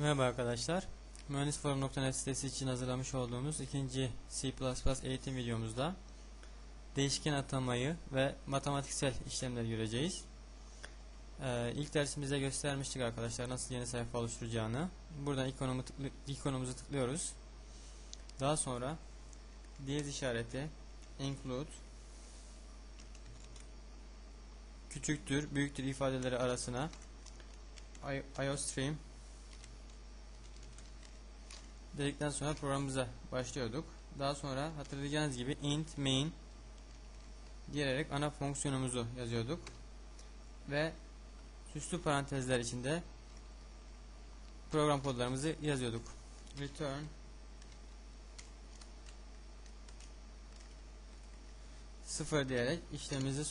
Merhaba arkadaşlar. Mühendisforum.net sitesi için hazırlamış olduğumuz ikinci C++ eğitim videomuzda değişken atamayı ve matematiksel işlemleri göreceğiz. Ee, ilk dersimizde göstermiştik arkadaşlar nasıl yeni sayfa oluşturacağını. Buradan ikonumu tıklı, ikonumuzu tıklıyoruz. Daha sonra diyez işareti include küçüktür, büyüktür ifadeleri arasına iostream dedikten sonra programımıza başlıyorduk. Daha sonra hatırlayacağınız gibi int main diyerek ana fonksiyonumuzu yazıyorduk. Ve süslü parantezler içinde program kodlarımızı yazıyorduk. Return sıfır diyerek işlemimizi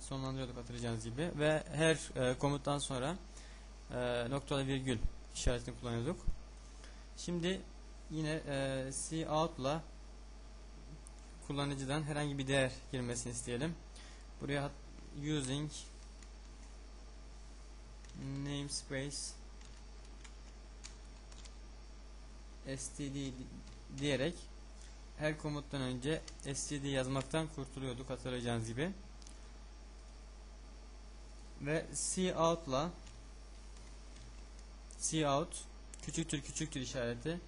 sonlandırıyorduk hatırlayacağınız gibi ve her e, komuttan sonra e, noktalı virgül işaretini kullanıyorduk. Şimdi yine e, cout'la kullanıcıdan herhangi bir değer girmesini isteyelim. Buraya using namespace std diyerek her komuttan önce std yazmaktan kurtuluyorduk hatırlayacağınız gibi. Ve cout'la cout küçüktür küçüktür işareti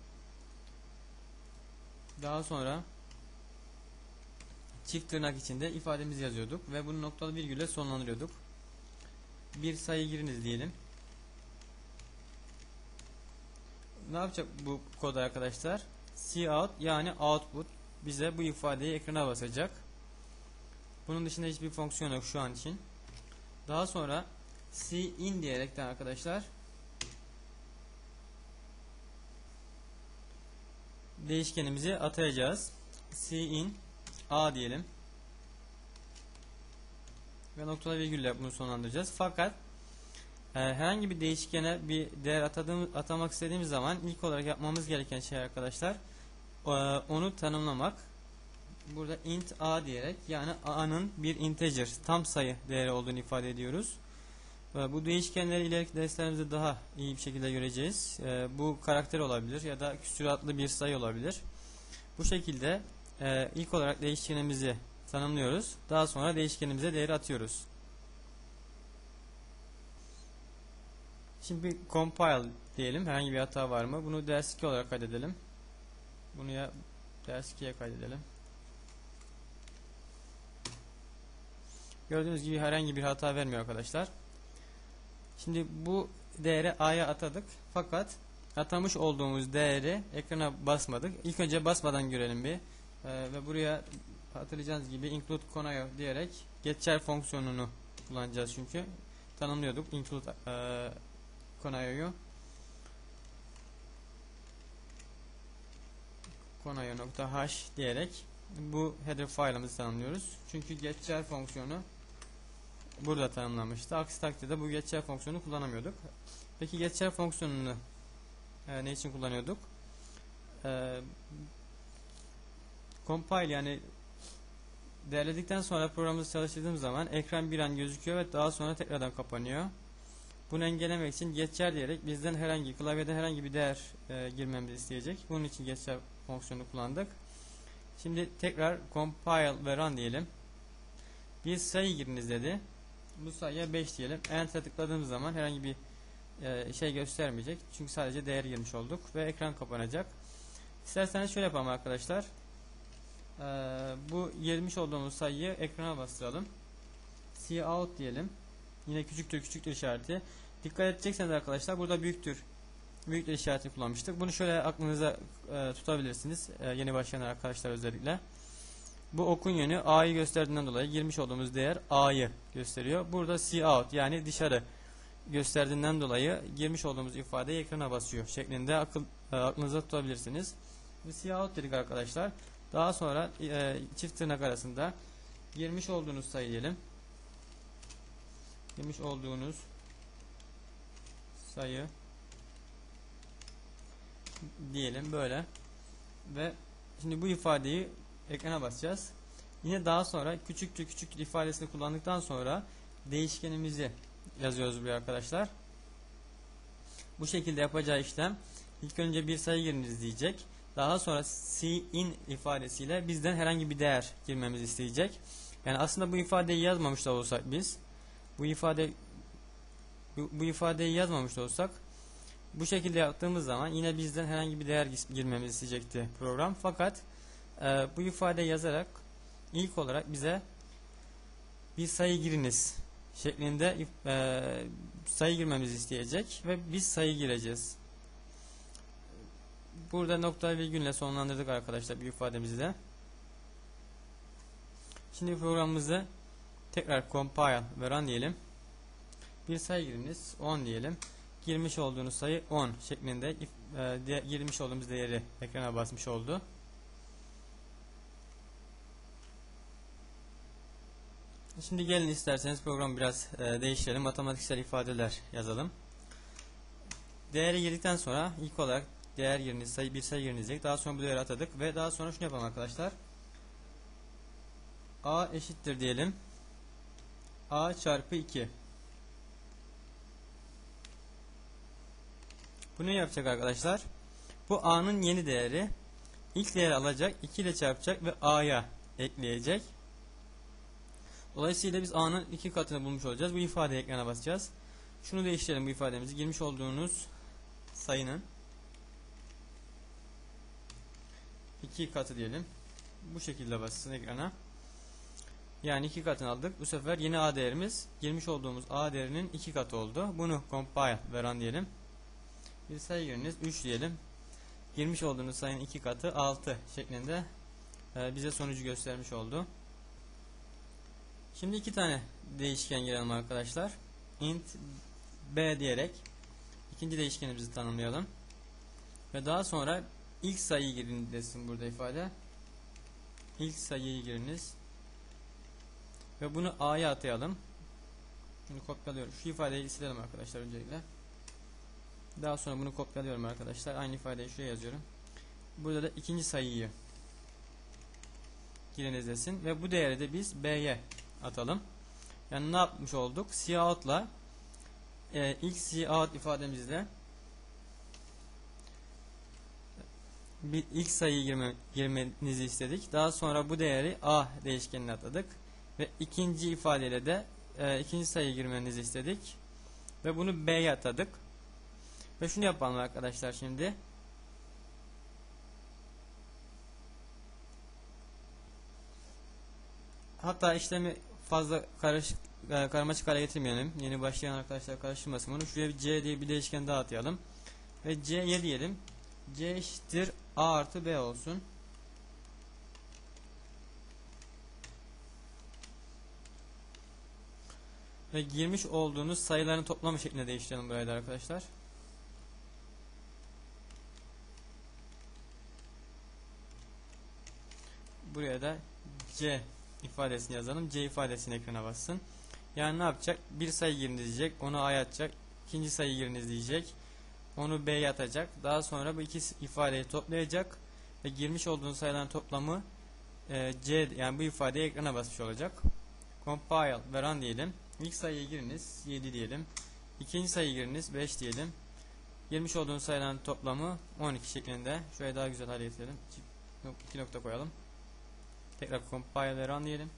daha sonra çift tırnak içinde ifademizi yazıyorduk ve bunu noktalı virgülle sonlandırıyorduk. Bir sayı giriniz diyelim. Ne yapacak bu kod arkadaşlar? Cout yani output bize bu ifadeyi ekrana basacak. Bunun dışında hiçbir fonksiyon yok şu an için. Daha sonra cin diyerekten arkadaşlar değişkenimizi atayacağız. cin a diyelim. Ve noktalı virgülle bunu sonlandıracağız. Fakat e, herhangi bir değişkene bir değer atadığım, atamak istediğimiz zaman ilk olarak yapmamız gereken şey arkadaşlar e, onu tanımlamak. Burada int a diyerek yani a'nın bir integer tam sayı değeri olduğunu ifade ediyoruz. Bu değişkenleri ileriki derslerimizde daha iyi bir şekilde göreceğiz. Ee, bu karakter olabilir ya da küsuratlı bir sayı olabilir. Bu şekilde e, ilk olarak değişkenimizi tanımlıyoruz. Daha sonra değişkenimize değeri atıyoruz. Şimdi bir compile diyelim. Herhangi bir hata var mı? Bunu ders 2 olarak kaydedelim. Bunu ya ders 2'ye kaydedelim. Gördüğünüz gibi herhangi bir hata vermiyor arkadaşlar. Şimdi bu değeri a'ya atadık. Fakat atamış olduğumuz değeri ekrana basmadık. İlk önce basmadan görelim bir. Ee, ve buraya hatırlayacağınız gibi include konayo diyerek geçer fonksiyonunu kullanacağız çünkü. Tanımlıyorduk include e, konayo'yu. konayo.h diyerek bu header file'ımızı tanımlıyoruz. Çünkü geçer fonksiyonu burada tanımlanmıştı. Aksi takdirde bu geçer fonksiyonu kullanamıyorduk. Peki geçer fonksiyonunu e, ne için kullanıyorduk? E, compile yani değerledikten sonra programımızı çalıştırdığım zaman ekran bir an gözüküyor ve daha sonra tekrardan kapanıyor. Bunu engellemek için geçer diyerek bizden herhangi klavyede herhangi bir değer e, girmemizi isteyecek. Bunun için geçer fonksiyonu kullandık. Şimdi tekrar compile ve run diyelim. Bir sayı giriniz dedi bu sayıya 5 diyelim. Enter tıkladığımız zaman herhangi bir e, şey göstermeyecek. Çünkü sadece değer girmiş olduk ve ekran kapanacak. İsterseniz şöyle yapalım arkadaşlar. E, bu girmiş olduğumuz sayıyı ekrana bastıralım. out diyelim. Yine küçüktür küçüktür işareti. Dikkat edecekseniz arkadaşlar burada büyüktür büyüktür işaretini kullanmıştık. Bunu şöyle aklınıza e, tutabilirsiniz. Yeni başlayan arkadaşlar özellikle. Bu okun yönü A'yı gösterdiğinden dolayı girmiş olduğumuz değer A'yı gösteriyor. Burada C out yani dışarı gösterdiğinden dolayı girmiş olduğumuz ifadeyi ekrana basıyor şeklinde akıl, e, aklınıza tutabilirsiniz. C out dedik arkadaşlar. Daha sonra e, çift tırnak arasında girmiş olduğunuz sayı diyelim. Girmiş olduğunuz sayı diyelim böyle ve şimdi bu ifadeyi ekrana basacağız. Yine daha sonra küçüktür küçüktür ifadesini kullandıktan sonra değişkenimizi yazıyoruz buraya arkadaşlar. Bu şekilde yapacağı işlem ilk önce bir sayı giriniz diyecek. Daha sonra in ifadesiyle bizden herhangi bir değer girmemizi isteyecek. Yani aslında bu ifadeyi yazmamış da olsak biz bu ifade bu, bu ifadeyi yazmamış da olsak bu şekilde yaptığımız zaman yine bizden herhangi bir değer girmemizi isteyecekti program. Fakat e, bu ifade yazarak ilk olarak bize bir sayı giriniz şeklinde e, sayı girmemizi isteyecek ve biz sayı gireceğiz. Burada nokta virgülle sonlandırdık arkadaşlar bir ifademizi de. Şimdi programımızı tekrar compile ve run diyelim. Bir sayı giriniz 10 diyelim. Girmiş olduğunuz sayı 10 şeklinde e, girmiş olduğumuz değeri ekrana basmış oldu. Şimdi gelin isterseniz programı biraz e, değiştirelim. Matematiksel ifadeler yazalım. Değeri girdikten sonra ilk olarak değer yeriniz sayı bir sayı yerinizdeki daha sonra bu değeri atadık ve daha sonra şunu yapalım arkadaşlar. A eşittir diyelim. A çarpı 2. Bu ne yapacak arkadaşlar? Bu A'nın yeni değeri ilk değeri alacak, 2 ile çarpacak ve A'ya ekleyecek. Dolayısıyla biz A'nın iki katını bulmuş olacağız. Bu ifadeyi ekrana basacağız. Şunu değiştirelim bu ifademizi. Girmiş olduğunuz sayının iki katı diyelim. Bu şekilde bassın ekrana. Yani iki katını aldık. Bu sefer yeni A değerimiz girmiş olduğumuz A değerinin iki katı oldu. Bunu compile ve run diyelim. Bir sayı giriniz 3 diyelim. Girmiş olduğunuz sayının iki katı 6 şeklinde e, bize sonucu göstermiş oldu. Şimdi iki tane değişken girelim arkadaşlar. int b diyerek ikinci değişkenimizi tanımlayalım. Ve daha sonra ilk sayıyı girin desin burada ifade. İlk sayıyı giriniz. Ve bunu a'ya atayalım. Bunu kopyalıyorum. Şu ifadeyi silelim arkadaşlar öncelikle. Daha sonra bunu kopyalıyorum arkadaşlar. Aynı ifadeyi şuraya yazıyorum. Burada da ikinci sayıyı giriniz desin. Ve bu değeri de biz b'ye atalım. Yani ne yapmış olduk? Cout'la e, ilk cout ifademizle bir ilk sayıyı girme, girmenizi istedik. Daha sonra bu değeri a değişkenine atadık. Ve ikinci ifadeyle de e, ikinci sayıyı girmenizi istedik. Ve bunu b'ye atadık. Ve şunu yapalım arkadaşlar şimdi. Hatta işlemi fazla karışık e, karmaşık hale getirmeyelim. Yeni başlayan arkadaşlar karıştırmasın bunu. Şuraya c diye bir değişken daha atayalım. Ve c'ye diyelim. c eşittir a artı b olsun. Ve girmiş olduğunuz sayıların toplamı şeklinde değiştirelim burayı da arkadaşlar. Buraya da c ifadesini yazalım. C ifadesini ekrana bassın. Yani ne yapacak? Bir sayı giriniz diyecek. Onu A'ya atacak. İkinci sayı giriniz diyecek. Onu B'ye atacak. Daha sonra bu iki ifadeyi toplayacak. Ve girmiş olduğunuz sayıların toplamı e, C yani bu ifadeyi ekrana basmış olacak. Compile ve run diyelim. İlk sayıyı giriniz 7 diyelim. İkinci sayıyı giriniz 5 diyelim. Girmiş olduğunuz sayıların toplamı 12 şeklinde. Şöyle daha güzel hale getirelim. 2 nokta koyalım. Tekrar compile run diyelim.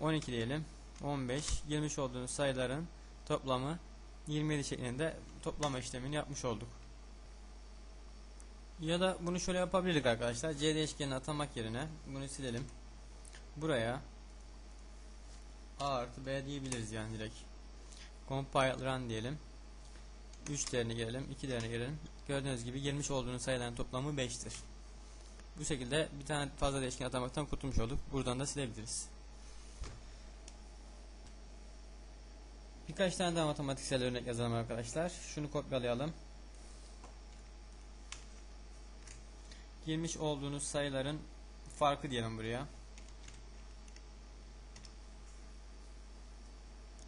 12 diyelim. 15 girmiş olduğunuz sayıların toplamı 27 şeklinde toplama işlemini yapmış olduk. Ya da bunu şöyle yapabilirdik arkadaşlar. C değişkenini atamak yerine bunu silelim. Buraya A artı B diyebiliriz yani direkt. Compile run diyelim. 3 değerine girelim. 2 değerine girelim. Gördüğünüz gibi girmiş olduğunuz sayıların toplamı 5'tir. Bu şekilde bir tane fazla değişken atamaktan kurtulmuş olduk. Buradan da silebiliriz. Birkaç tane daha matematiksel örnek yazalım arkadaşlar. Şunu kopyalayalım. Girmiş olduğunuz sayıların farkı diyelim buraya.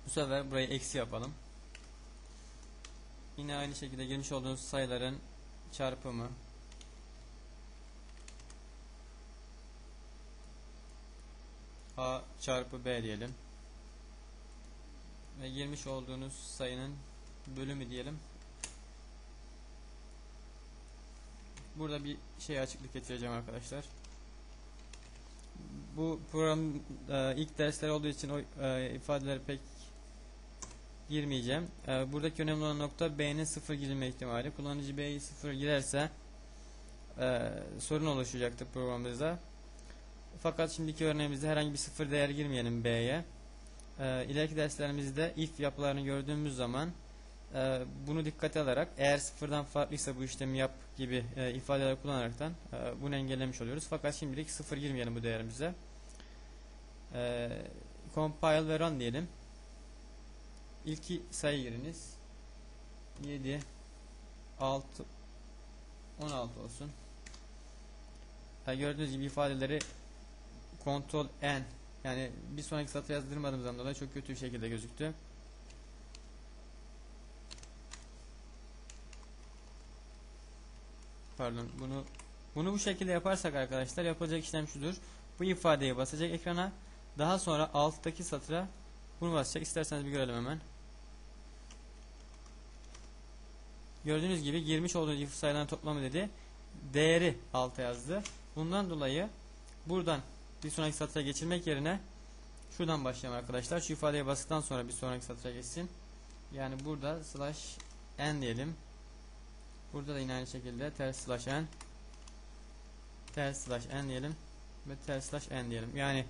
Bu sefer burayı eksi yapalım. Yine aynı şekilde girmiş olduğunuz sayıların çarpımı A çarpı B diyelim. Ve girmiş olduğunuz sayının bölümü diyelim. burada bir şey açıklık getireceğim arkadaşlar. Bu program e, ilk dersler olduğu için o e, pek girmeyeceğim. E, buradaki önemli olan nokta B'nin sıfır girilme ihtimali. Kullanıcı B'yi sıfır girerse e, sorun oluşacaktır programımızda. Fakat şimdiki örneğimizde herhangi bir sıfır değer girmeyelim B'ye. E, ileriki derslerimizde if yapılarını gördüğümüz zaman e, bunu dikkate alarak eğer sıfırdan farklıysa bu işlemi yap gibi e, ifadeler kullanaraktan e, bunu engellemiş oluyoruz. Fakat şimdilik sıfır girmeyelim bu değerimize. E, compile ve run diyelim. İlki sayı giriniz. 7 6 16 olsun. Ha, gördüğünüz gibi ifadeleri Ctrl N yani bir sonraki satır yazdırmadığımızdan dolayı çok kötü bir şekilde gözüktü. Pardon bunu bunu bu şekilde yaparsak arkadaşlar yapılacak işlem şudur. Bu ifadeyi basacak ekrana. Daha sonra alttaki satıra bunu basacak. İsterseniz bir görelim hemen. Gördüğünüz gibi girmiş olduğu if sayıların toplamı dedi. Değeri alta yazdı. Bundan dolayı buradan bir sonraki satıra geçirmek yerine şuradan başlayalım arkadaşlar. Şu ifadeye bastıktan sonra bir sonraki satıra geçsin. Yani burada slash n diyelim. Burada da yine aynı şekilde ters slash n ters slash n diyelim ve ters slash n diyelim. Yani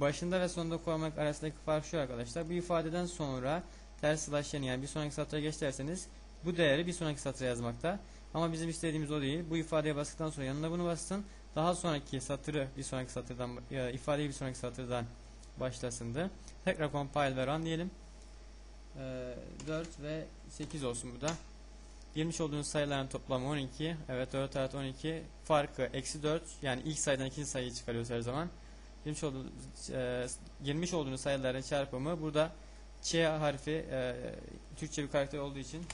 başında ve sonunda koymak arasındaki fark şu arkadaşlar. Bu ifadeden sonra ters slash n yani bir sonraki satıra geç derseniz bu değeri bir sonraki satıra yazmakta. Ama bizim istediğimiz o değil. Bu ifadeye bastıktan sonra yanına bunu bassın. Daha sonraki satırı bir sonraki satırdan ya, ifadeyi bir sonraki satırdan başlasındı. Tekrar compile ve run diyelim. Ee, 4 ve 8 olsun bu da. Girmiş olduğunuz sayıların toplamı 12. Evet 4 artı 12 farkı eksi 4. Yani ilk sayıdan ikinci sayıyı çıkarıyoruz her zaman. Girmiş olduğunuz, e, girmiş olduğunuz sayıların çarpımı burada Ç harfi e, Türkçe bir karakter olduğu için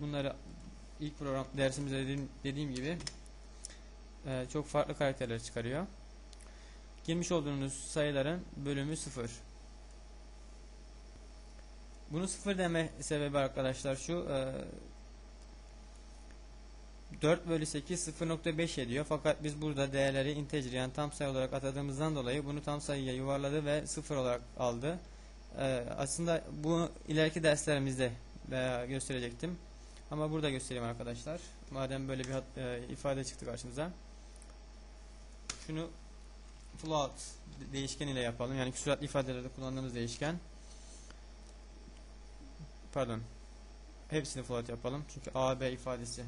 bunları ilk program dersimizde dediğim, dediğim gibi e, çok farklı karakterler çıkarıyor. Girmiş olduğunuz sayıların bölümü 0. Bunu 0 deme sebebi arkadaşlar şu e, 4 bölü 8 0.5 ediyor. Fakat biz burada değerleri integer yani tam sayı olarak atadığımızdan dolayı bunu tam sayıya yuvarladı ve 0 olarak aldı. Ee, aslında bu ileriki derslerimizde e, gösterecektim. Ama burada göstereyim arkadaşlar. Madem böyle bir e, ifade çıktı karşımıza. Şunu float değişken ile yapalım. Yani küsuratlı ifadelerde kullandığımız değişken. Pardon. Hepsini float yapalım. Çünkü A, B ifadesi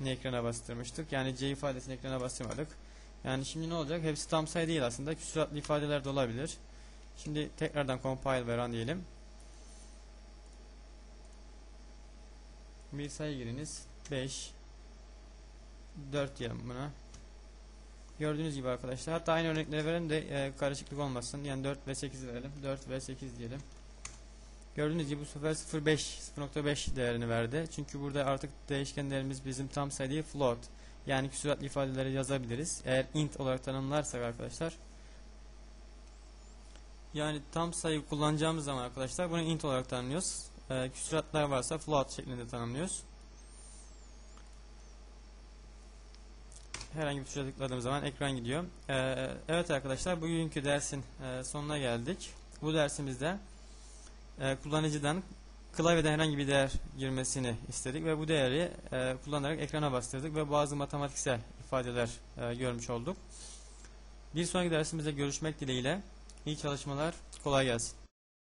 ne ekrana bastırmıştık. Yani C ifadesini ekrana bastırmadık. Yani şimdi ne olacak? Hepsi tam sayı değil aslında. Küsuratlı ifadeler de olabilir. Şimdi tekrardan compile ve run diyelim. Bir sayı giriniz. 5 4 diyelim buna. Gördüğünüz gibi arkadaşlar. Hatta aynı örnekleri verelim de e, karışıklık olmasın. Yani 4 ve 8 verelim. 4 ve 8 diyelim. Gördüğünüz gibi bu sefer 0.5 0.5 değerini verdi. Çünkü burada artık değişken değerimiz bizim tam sayı float. Yani küsuratlı ifadeleri yazabiliriz. Eğer int olarak tanımlarsak arkadaşlar. Yani tam sayı kullanacağımız zaman arkadaşlar bunu int olarak tanımlıyoruz. Ee, küsuratlar varsa float şeklinde tanımlıyoruz. Herhangi bir tuşa tıkladığım zaman ekran gidiyor. Ee, evet arkadaşlar bugünkü dersin e, sonuna geldik. Bu dersimizde e, kullanıcıdan klavyeden herhangi bir değer girmesini istedik ve bu değeri e, kullanarak ekrana bastırdık ve bazı matematiksel ifadeler e, görmüş olduk. Bir sonraki dersimizde görüşmek dileğiyle iyi çalışmalar, kolay gelsin.